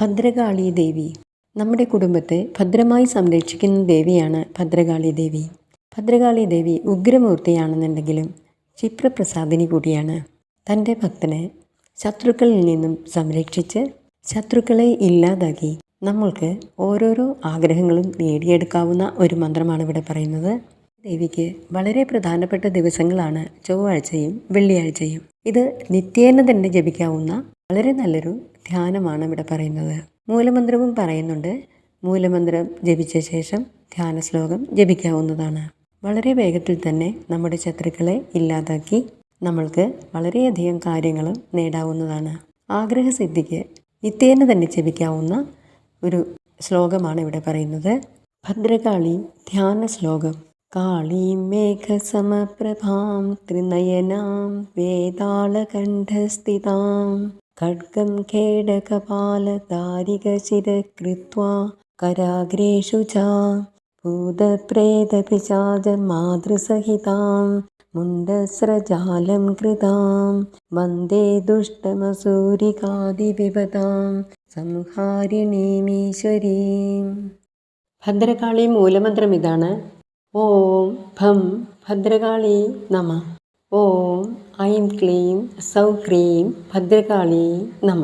ഭദ്രകാളി ദേവി. നമ്മുടെ കുടുംബത്തെ ഭദ്രമായി സംരക്ഷിക്കുന്ന ദേവിയാണ് ഭദ്രകാളി ദേവി. ഭദ്രകാളി ദേവി ഉഗ്രമൂർത്തിയാണെന്നുണ്ടെങ്കിലും ക്ഷിപ്രപ്രസാദിനി കൂടിയാണ്. തന്റെ ഭക്തനെ ശത്രുക്കളിൽ നിന്നും സംരക്ഷിച്ച് ശത്രുക്കളെ ഇല്ലാതാക്കി നമ്മൾക്ക് ഓരോരോ ആഗ്രഹങ്ങളും നേടിയെടുക്കാവുന്ന ഒരു മന്ത്രമാണ് ഇവിടെ പറയുന്നത്. ദേവിക്ക് വളരെ പ്രധാനപ്പെട്ട ദിവസങ്ങളാണ് ചൊവ്വാഴ്ചയും വെള്ളിയാഴ്ചയും. ഇത് നിത്യേന തന്നെ ജപിക്കാവുന്ന വളരെ നല്ലൊരു ധ്യാനമാണ് ഇവിടെ പറയുന്നത്. മൂലമന്ത്രവും പറയുന്നുണ്ട് മൂലമന്ത്രം ജപിച്ച ശേഷം ധ്യാന ശ്ലോകം ജപിക്കാവുന്നതാണ്. വളരെ വേഗത്തിൽ തന്നെ നമ്മുടെ ശത്രുക്കളെ ഇല്ലാതാക്കി നമ്മൾക്ക് വളരെയധികം കാര്യങ്ങളും നേടാവുന്നതാണ്. ആഗ്രഹസിദ്ധിക്ക് നിത്യേന തന്നെ ജപിക്കാവുന്ന ഒരു ശ്ലോകമാണ് ഇവിടെ പറയുന്നത്. ഭദ്രകാളി ധ്യാന ശ്ലോകം കാളീം മേഘസമപ്രഭാം ത്രിനയനാം വേതാളകണ്ഠസ്ഥിതാം खड्गं खेडकपालदारिकशिरकृत्वा कराग्रेषु च भूतप्रेतपिशाचमातृसहितां मुण्डस्रजालं कृतां वन्दे दुष्टमसूरिकादिविपदां സംഹാരിണീമീശ്വരീം ഭദ്രകാളി മൂലമന്ത്രം ഇതാണ് ഓം ഭം ഭദ്രകാളി നമ ഓം ഐം ക്ലീം സൗ ക്രീം ഭദ്രകാളി നമ